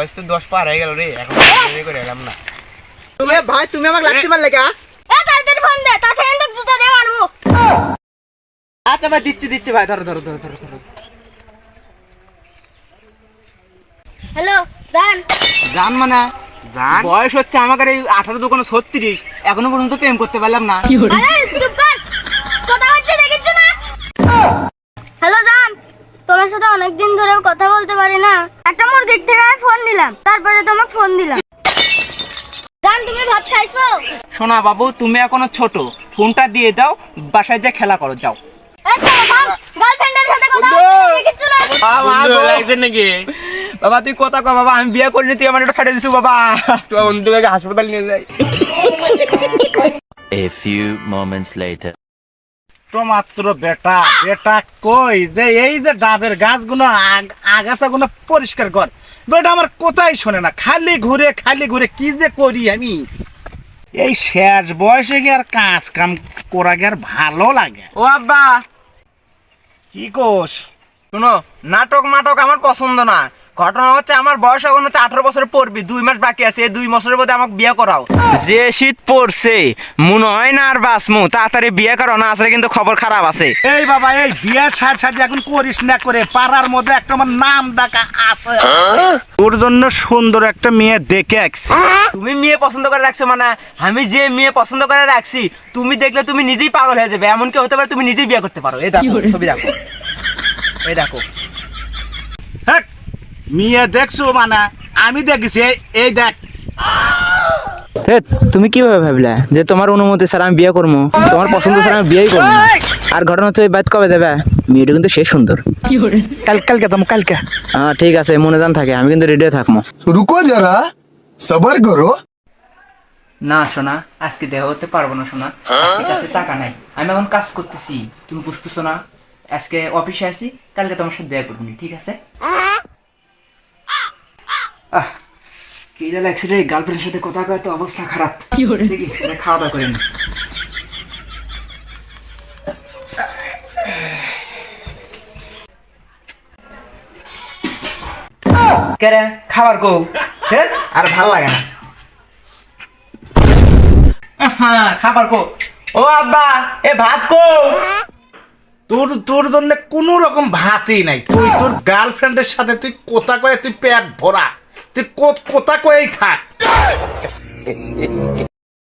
বয়স তো দশ পার হয়ে গেল রে এখন বিয়ে করে এলাম না। তুমি ভাই তুমি আমাকে লাগতে পারলে কা? তাড়াতাড়ি ফোন দে তাছাড়া কিন্তু জুতো দিয়ে মারবো। আচ্ছা ভাই দিচ্ছি দিচ্ছি ভাই ধরো ধরো ধরো ধরো ধরো। হ্যালো জান। জান মানে? জান? বয়স হচ্ছে আমাকে এই আঠারো দোকানে ছত্রিশ এখনও পর্যন্ত প্রেম করতে পারলাম না। তোমার সাথে অনেকদিন ধরেও কথা বলতে পারি না। একটা মুরগির থেকে আমি ফোন নিলাম তারপরে তোমাকে ফোন দিলাম। জান তুমি ভাত খাইছো? শোনা বাবু তুমি এখনও ছোট। ফোনটা দিয়ে দাও বাসায় যা খেলা করো যাও। গার্লফ্রেন্ডের সাথে কথা হচ্ছে দেখিচ্ছ না বাবা তুই কথা কো বাবা আমি বিয়ে করিনি তুই আমার একটা ফাটে দিছু বাবা। তো বন্ধুকে হাসপাতাল নিয়ে যাই। A few moments later. মাত্র বেটা বেটা কই যে এই যে ডাবের গাছগুলো আগাছাগুলো পরিষ্কার কর। বেটা আমার কোথায় শোনে না খালি ঘুরে খালি ঘুরে কি যে করি আমি? এই শেষ বয়সে গিয়ে আর কাজ কাম করা গিয়ে আর ভালো লাগে? ও আব্বা। কি কোষ শোনো নাটক মাটক আমার পছন্দ না। ঘটনা হচ্ছে আমার বয়স এখন হচ্ছে আঠারো বছর পড়বি দুই মাস বাকি আছে এই দুই বছরের মধ্যে আমাকে বিয়ে করাও। যে শীত পড়ছে মনে হয় না আর বাসমু তাড়াতাড়ি বিয়ে করো না আসলে কিন্তু খবর খারাপ আছে। এই বাবা এই বিয়ে সাজ সাজি এখন করিস না করে পাড়ার মধ্যে একটা আমার নাম ডাকা আছে। তোর জন্য সুন্দর একটা মেয়ে দেখে আঁকছি তুমি মেয়ে পছন্দ করে রাখছো মানে আমি যে মেয়ে পছন্দ করে রাখছি তুমি দেখলে তুমি নিজেই পাগল হয়ে যাবে। এমন কি হতে পারে তুমি নিজেই বিয়ে করতে পারো। এই দেখো ছবি দেখো। এই দেখো। হ্যাট, মিয়া দেখছ মানে? আমি দেখেছি এই দেখ। তুমি কীভাবে ভাবলা যে তোমার অনুমতি স্যার আমি বিয়ে করব তোমার পছন্দ স্যার আমি বিয়েই করব আর ঘটনা হচ্ছে বাদ কবে দেবে? মেয়েটা কিন্তু সে সুন্দর। কাল কালকে তুমি কালকে। হ্যাঁ ঠিক আছে মনে জান থাকে আমি কিন্তু রেডিও থাকব রুকো যারা সবার করো। না সোনা আজকে দেখা হতে পারব না সোনা। কাছে টাকা নাই। আমি এখন কাজ করতেছি তুমি বুঝতেছো না? আজকে অফিসে আছি কালকে তোমার সাথে দেখা করব ঠিক আছে? কি রে গার্লফ্রেন্ডের সাথে কথা কয় তো অবস্থা খারাপ। দেখি খাওয়া দাওয়া করেন কেরে খাবার কো। হ্যাঁ আর ভালো লাগে না। হ্যাঁ খাবার কো। ও আব্বা এ ভাত কো। তোর তোর জন্য কোনো রকম ভাতই নাই। তুই তোর গার্লফ্রেন্ডের সাথে তুই কোথা কয়ে তুই পেট ভরা। তুই কোথা কয়েই থাক।